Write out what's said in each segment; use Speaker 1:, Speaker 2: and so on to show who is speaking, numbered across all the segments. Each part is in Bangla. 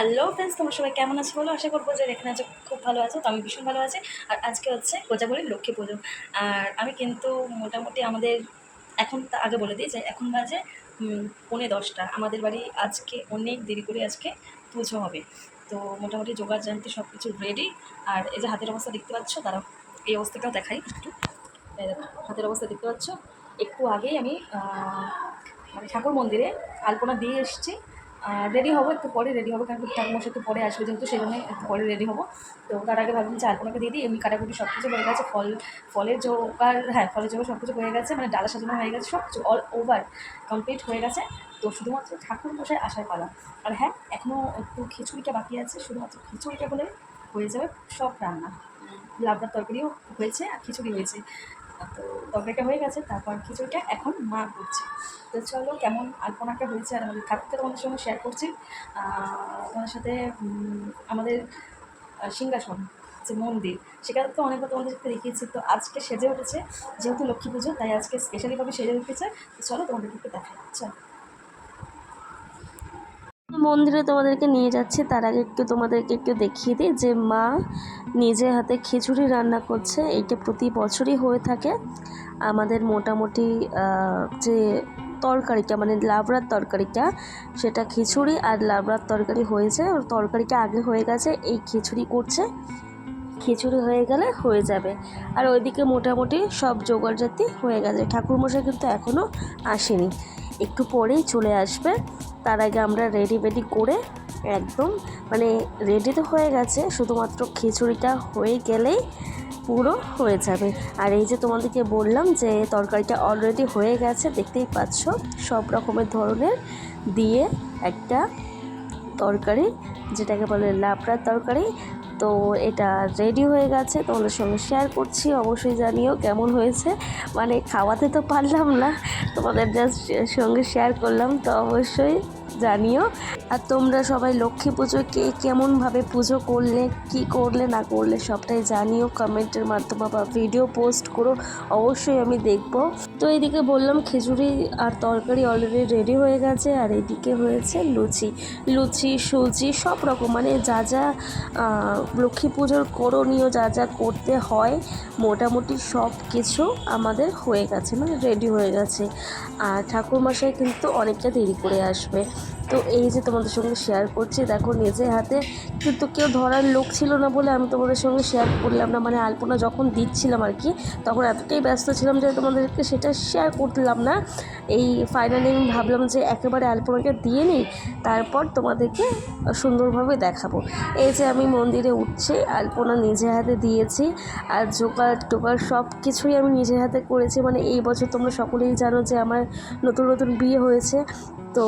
Speaker 1: হ্যালো ফ্রেন্ডস তোমরা সবাই কেমন আছো বলো? আশা করব যে এখানে আছো, খুব ভালো আছো, তো আমি ভীষণ ভালো আছি। আর আজকে হচ্ছে কোজাগরির লক্ষ্মী পুজো। আর আমি কিন্তু মোটামুটি আমাদের এখন আগে বলে দিই যে এখন বাজে পৌনে দশটা। আমাদের বাড়ি আজকে অনেক দেরি করে আজকে পুজো হবে। তো মোটামুটি জোগাড় জানতে সব কিছু রেডি আর এই যে হাতের অবস্থা দেখতে পাচ্ছ তারা এই অবস্থাটাও দেখাই একটু। হাতের অবস্থা দেখতে পাচ্ছ। একটু আগেই আমি মানে ঠাকুর মন্দিরে আলপনা দিয়ে এসেছি। রেডি হব, একটু পরে রেডি হব, কারণ ঠাকুর মশাই একটু পরে আসবে যেহেতু সেই জন্য একটু পরে রেডি হব। তো তার আগে ভাবলাম যে আলপনাকে দিয়ে দিই, এমনি কাটাকুটি সব কিছু হয়ে গেছে, ফল, ফলের জোগাড় হ্যাঁ ফলের জোগাড় সব কিছু হয়ে গেছে মানে ডালা সাজানো হয়ে গেছে সব কিছু অল ওভার কমপ্লিট হয়ে গেছে। তো শুধুমাত্র ঠাকুর মশাই আসার পালা। আর হ্যাঁ এখনও একটু খিচুড়িটা বাকি আছে, শুধুমাত্র খিচুড়িটা হলে হয়ে যাবে সব রান্না। লাবড়ার তরকারিও হয়েছে আর খিচুড়ি হয়েছে। তো তরকারিটা হয়ে গেছে, তারপর খিচুড়িটা এখন মা করছে। তো চলো, কেমন আলপনাটা হয়েছে আর আমাদের ঠাকুরটা তোমাদের সঙ্গে শেয়ার করছি। তোমাদের সাথে আমাদের সিংহাসন, যে মন্দির সেখানে তো অনেকবার তোমাদের সাথে দেখিয়েছি। তো আজকে সেজে উঠেছে, যেহেতু লক্ষ্মী পুজো, তাই আজকে স্পেশালিভাবে সেজে উঠেছে। তো চলো তোমাদেরকে একটু দেখাই। চলো।
Speaker 2: মন্দিরে তোমাদেরকে নিয়ে যাচ্ছে। তার আগে একটু তোমাদেরকে একটু দেখিয়ে দিই যে মা নিজে হাতে খিচুড়ি রান্না করছে। এটা প্রতি বছরই হয়ে থাকে। আমাদের মোটামুটি যে তরকারিটা মানে লাবড়ার তরকারিটা, সেটা খিচুড়ি আর লাবড়ার তরকারি হয়েছে ওর তরকারিটা আগে হয়ে গেছে, এই খিচুড়ি করছে। খিচুড়ি হয়ে গেলে হয়ে যাবে। আর ওইদিকে মোটামুটি সব জোগাড়জাতি হয়ে গেছে। ঠাকুরমশাই কিন্তু এখনও আসেনি। একটু পরেই চলে আসবে। তার আগে আমরা রেডি বেডি করে একদম মানে রেডি তো হয়ে গেছে, শুধুমাত্র খিচুড়িটা হয়ে গেলেই পুরো হয়ে যাবে। আর এই যে তোমাদেরকে বললাম যে তরকারিটা অলরেডি হয়ে গেছে, দেখতেই পাচ্ছ সব রকমের ধরনের দিয়ে একটা তরকারি, যেটাকে বলে লাবড়ার তরকারি। তো এটা রেডি হয়ে গেছে, তোমাদের সঙ্গে শেয়ার করছি। অবশ্যই জানিও কেমন হয়েছে। মানে খাওয়াতে তো পারলাম না, তোমাদের জাস্ট সঙ্গে শেয়ার করলাম, তো অবশ্যই জানিও। আর তোমরা সবাই লক্ষ্মী পুজো কে কেমনভাবে পুজো করলে, কি করলে, না করলে সবটাই জানিও। কমেন্টের মাধ্যমে বা ভিডিও পোস্ট করো, অবশ্যই আমি দেখব। তো এইদিকে বললাম খিচুড়ি আর তরকারি অলরেডি রেডি হয়ে গেছে, আর এদিকে হয়েছে লুচি। লুচি, সুজি, সব রকম মানে যা যা লক্ষ্মী পুজোর করণীয় যা যা করতে হয়, মোটামুটি সব কিছু আমাদের হয়ে গেছে মানে রেডি হয়ে গেছে। আর ঠাকুরমশাই কিন্তু অনেকটা দেরি করে আসবে। তো এই যে তোমাদের সঙ্গে শেয়ার করছি, দেখো নিজে হাতে কিন্তু কেউ ধরার লোক ছিল না বলে আমি তোমাদের সঙ্গে শেয়ার করলাম না। মানে আলপনা যখন দিচ্ছিলাম আর কি, তখন এতটাই ব্যস্ত ছিলাম যে তোমাদেরকে সেটা শেয়ার করলাম না। এই ফাইনালি আমি ভাবলাম যে একেবারে আলপনাকে দিয়ে নিই, তারপর তোমাদেরকে সুন্দরভাবে দেখাবো। এই যে আমি মন্দিরে উঠছি, আলপনা নিজে হাতে দিয়েছি, আর জোগাড় টোগাড় সব কিছুই আমি নিজে হাতে করেছি। মানে এই বছর তোমরা সকলেই জানো যে আমার নতুন নতুন বিয়ে হয়েছে। তো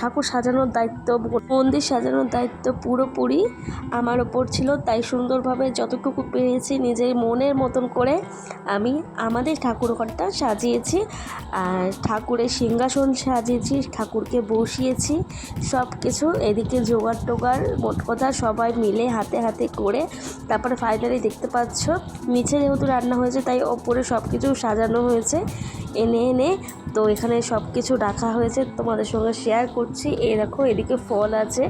Speaker 2: ঠাকুর সাজানোর দায়িত্ব মন্দির সাজানোর দায়িত্ব পুরোপুরি আমার ওপর ছিল। তাই সুন্দরভাবে যতটুকু পেরেছি নিজের মনের মতন করে আমি আমাদের ঠাকুর ঘরটা সাজিয়েছি। আর ঠাকুরের সিংহাসন সাজিয়েছি, ঠাকুরকে বসিয়েছি সব কিছু এদিকে জোগাড় টোগাড়, মোট কথা সবাই মিলে হাতে হাতে করে তারপরে ফাইনালি দেখতে পাচ্ছ, নিচে যেহেতু রান্না হয়েছে তাই ওপরে সব কিছু সাজানো হয়েছে। এনে এনে তো এখানে সব কিছু রাখা হয়েছে। তোমাদের সঙ্গে শেয়ার করছি। এই দেখো, এদিকে ফল আছে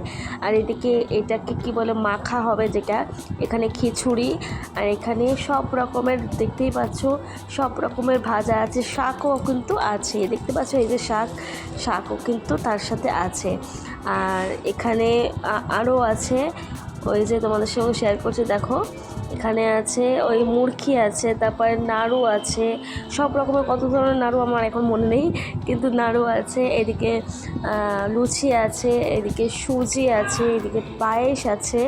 Speaker 2: আর এদিকে এটাকে কি বলে মাখা হবে যেটা? এখানে খিচুড়ি আর এখানে সব রকমের, দেখতেই পাচ্ছ, সব রকমের ভাজা আছে। শাকও কিন্তু আছে। দেখতে পাচ্ছ এই যে শাক, শাকও কিন্তু তার সাথে আছে। আর এখানে আরও আছে। ওই যে তোমাদের সঙ্গে শেয়ার করছি, দেখো। এখানে আছে, ওই মুরগি আছে, তারপরে নাড়ু আছে, সব রকমের কত ধরনের নাড়ু আমার এখন মনে নেই, কিন্তু নাড়ু আছে, এদিকে লুচি আছে, এদিকে সুজি আছে, এদিকে পায়েস আছে,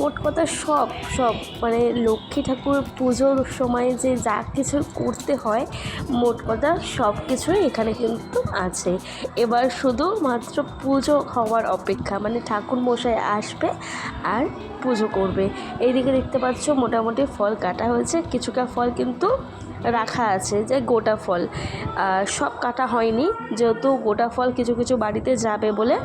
Speaker 2: মোট কথা সব সব মানে লক্ষ্মী ঠাকুর পুজোর সময় যে যা কিছু করতে হয়, মোট কথা সব কিছুই এখানে কিন্তু আছে। এবার শুধু মাত্র পুজো হওয়ার অপেক্ষা মানে ঠাকুর মশাই আসবে আর পুজো করবে। এইদিকে দেখতে পাচ্ছ মোটামুটি ফল কাটা হয়েছে। কিছুটা ফল কিন্তু রাখা আছে, যে গোটা ফল। সব কাটা হয়নি, যেহেতু গোটা ফল কিছু কিছু বাড়িতে যাবে বলে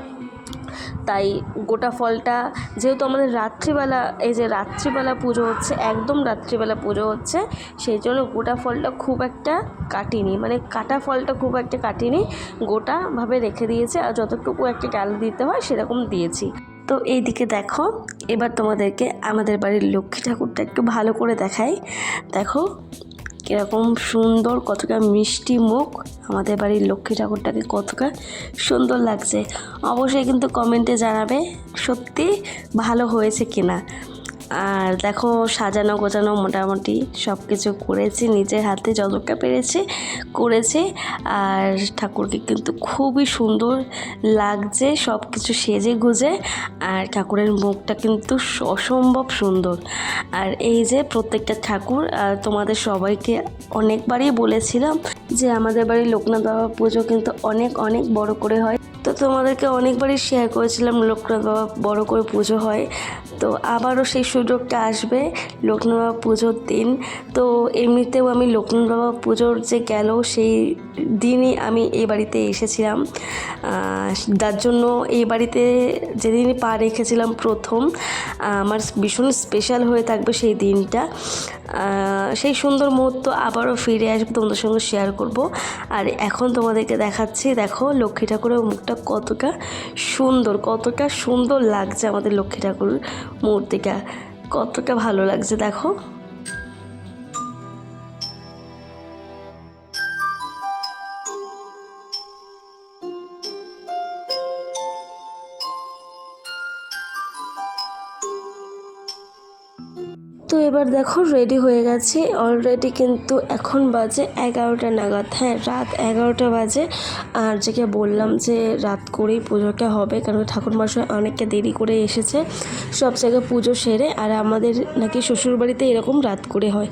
Speaker 2: তাই গোটা ফলটা, যেহেতু আমাদের রাত্রিবেলা, এই যে রাত্রিবেলা পুজো হচ্ছে, একদম রাত্রিবেলা পুজো হচ্ছে, সেই জন্য গোটা ফলটা খুব একটা কাটিনি। মানে কাটা ফলটা খুব একটা কাটিনি, গোটাভাবে রেখে দিয়েছে, আর যতটুকু একটা ডাল দিতে হয়, সেরকম দিয়েছি। তো এইদিকে দেখো, এবার তোমাদেরকে আমাদের বাড়ির লক্ষ্মী ঠাকুরটা একটু ভালো করে দেখাই। দেখো কীরকম সুন্দর, কতটা মিষ্টি মুখ আমাদের বাড়ির লক্ষ্মী ঠাকুরটাকে কতটা সুন্দর লাগছে। অবশ্যই কিন্তু কমেন্টে জানাবে সত্যি ভালো হয়েছে কিনা। আর দেখো সাজানো গোছানো মোটামুটি সব কিছু করেছি, নিজের হাতে যতটা পেরেছি করেছি। আর ঠাকুরকে কিন্তু খুবই সুন্দর লাগছে সব কিছু সেজে গুজে। আর ঠাকুরের মুখটা কিন্তু অসম্ভব সুন্দর। আর এই যে প্রত্যেকটা ঠাকুর তোমাদের সবাইকে অনেকবারই বলেছিলাম যে আমাদের বাড়ির লোকনাথ বাবা পুজো কিন্তু অনেক অনেক বড় করে হয়। তো তোমাদেরকে অনেকবারই শেয়ার করেছিলাম লোকনাথ বাবা বড় করে পুজো হয়। তো আবারও সেই সুযোগটা আসবে লোকনাথ বাবা পুজোর দিন। তো এমনিতেও আমি লোকনাথ বাবা পুজোর যে গেল, সেই দিনই আমি এই বাড়িতে এসেছিলাম। যার জন্য এই বাড়িতে যেদিনই পা রেখেছিলাম প্রথম আমার ভীষণ স্পেশাল হয়ে থাকবে সেই দিনটা। সেই সুন্দর মুহূর্ত আবারও ফিরে আসবে তোমাদের সঙ্গে শেয়ার করব। আর এখন তোমাদেরকে দেখাচ্ছি, দেখো লক্ষ্মী ঠাকুরের মুখটা কতটা সুন্দর কতটা সুন্দর লাগছে আমাদের লক্ষ্মী ঠাকুর মূর্তিটা। কতটা ভালো লাগছে, দেখো। এবার দেখো রেডি হয়ে গেছি। অলরেডি কিন্তু এখন বাজে এগারোটা নাগাদ। হ্যাঁ রাত এগারোটা বাজে। আর যেকে বললাম যে রাত করেই পুজোটা হবে, কারণ ঠাকুর মশাই অনেকটা দেরি করে এসেছে। সব জায়গায় পুজো সেরে, আর আমাদের নাকি শ্বশুরবাড়িতে এরকম রাত করে হয়।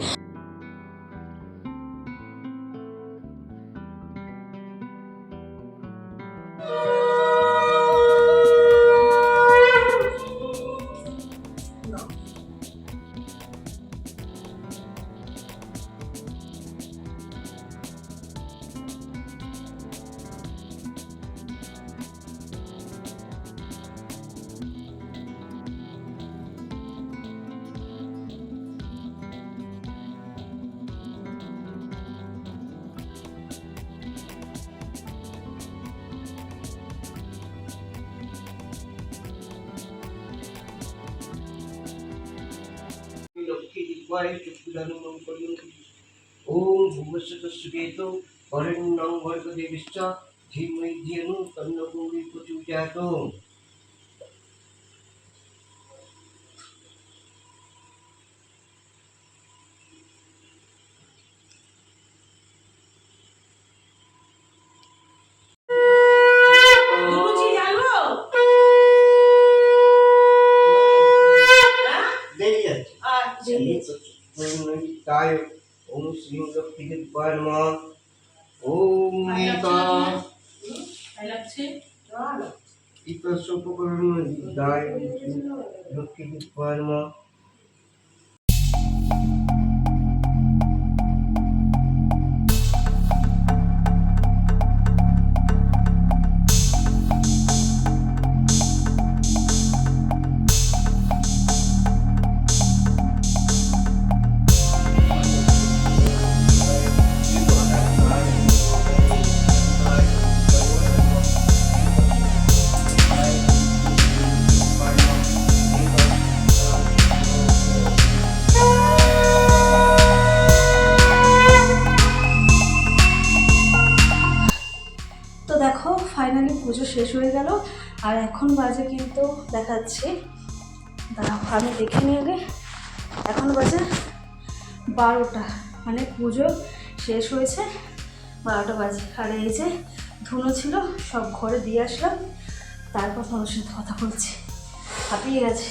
Speaker 3: লক্ষ্মীদিব্যায় চক্ষুদানমং করিয়ন্তি ওম ভুবস্য তস্যবেত অরণ্যং ভর্গদেবিশ্চ ধীমহি ধিয়নু তন্নকুঙ্গি প্রচুজাত કર્મ ઓમ ઈ તો સોપકરણ
Speaker 1: દાય કર્મ ফাইনালি পুজো শেষ হয়ে গেল। আর এখন বাজে কিন্তু দেখাচ্ছি। দাঁড়াও, আমি দেখে নিই আগে। এখন বাজে বারোটা। মানে পুজো শেষ হয়েছে, বারোটা বাজে। আর এই যে ধুনো ছিল, সব ঘরে দিয়ে আসলাম। তারপর তোমার সাথে কথা বলছি। হাঁপিয়ে গেছে।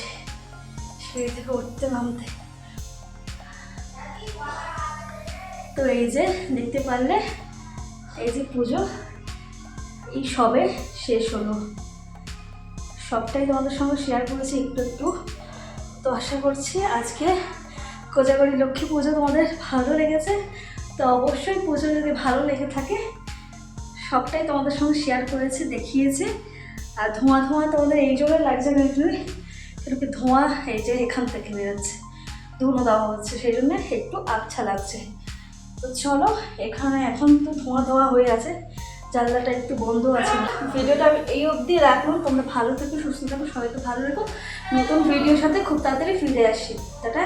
Speaker 1: সিঁড়ি থেকে উঠতে নামতে। তো এই যে দেখতে পারলে, এই যে পুজো। এই সবে শেষ হলো। সবটাই তোমাদের সঙ্গে শেয়ার করেছি একটু একটু। তো আশা করছি আজকে কোজাগরি লক্ষ্মী পুজো তোমাদের ভালো লেগেছে। তো অবশ্যই পুজো যদি ভালো লেগে থাকে, সবটাই তোমাদের সঙ্গে শেয়ার করেছি, দেখিয়েছি। আর ধোঁয়া ধোঁয়া তোমাদের এই জন্য লাগছে মেঘগুলি একটু ধোঁয়া এই যে এখান থেকে বেরোচ্ছে ধুনো দেওয়া হচ্ছে, সেই জন্য একটু আচ্ছা লাগছে। তো চলো, এখানে এখন তো ধোঁয়া ধোঁয়া হয়ে আছে।
Speaker 2: জানলাটা একটু বন্ধ আছে। ভিডিওটা আমি এই অবধি রাখলাম তোমরা ভালো থেকো, সুস্থ থাকো, সবাইকে ভালো রেখো। নতুন ভিডিওর সাথে খুব তাড়াতাড়ি ফিরে আসি। টাটা।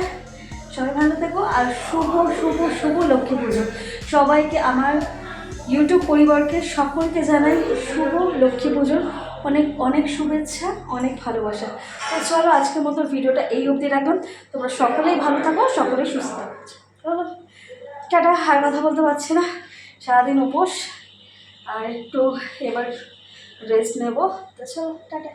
Speaker 2: সবাই ভালো থেকো আর শুভ শুভ শুভ লক্ষ্মী পুজো। সবাইকে আমার ইউটিউব পরিবারকে সকলকে জানাই শুভ লক্ষ্মী পুজোর অনেক অনেক শুভেচ্ছা, অনেক ভালোবাসা। তো চলো আজকের মতো ভিডিওটা এই অবধি রাখলাম। তোমরা সকলেই ভালো থাকো, সকলেই সুস্থ থাকো। চলো টাটা, আর কথা বলতে পারছি না। সারাদিন উপোস। আর একটু এবার রেস্ট নেব। তো চলো টাটা।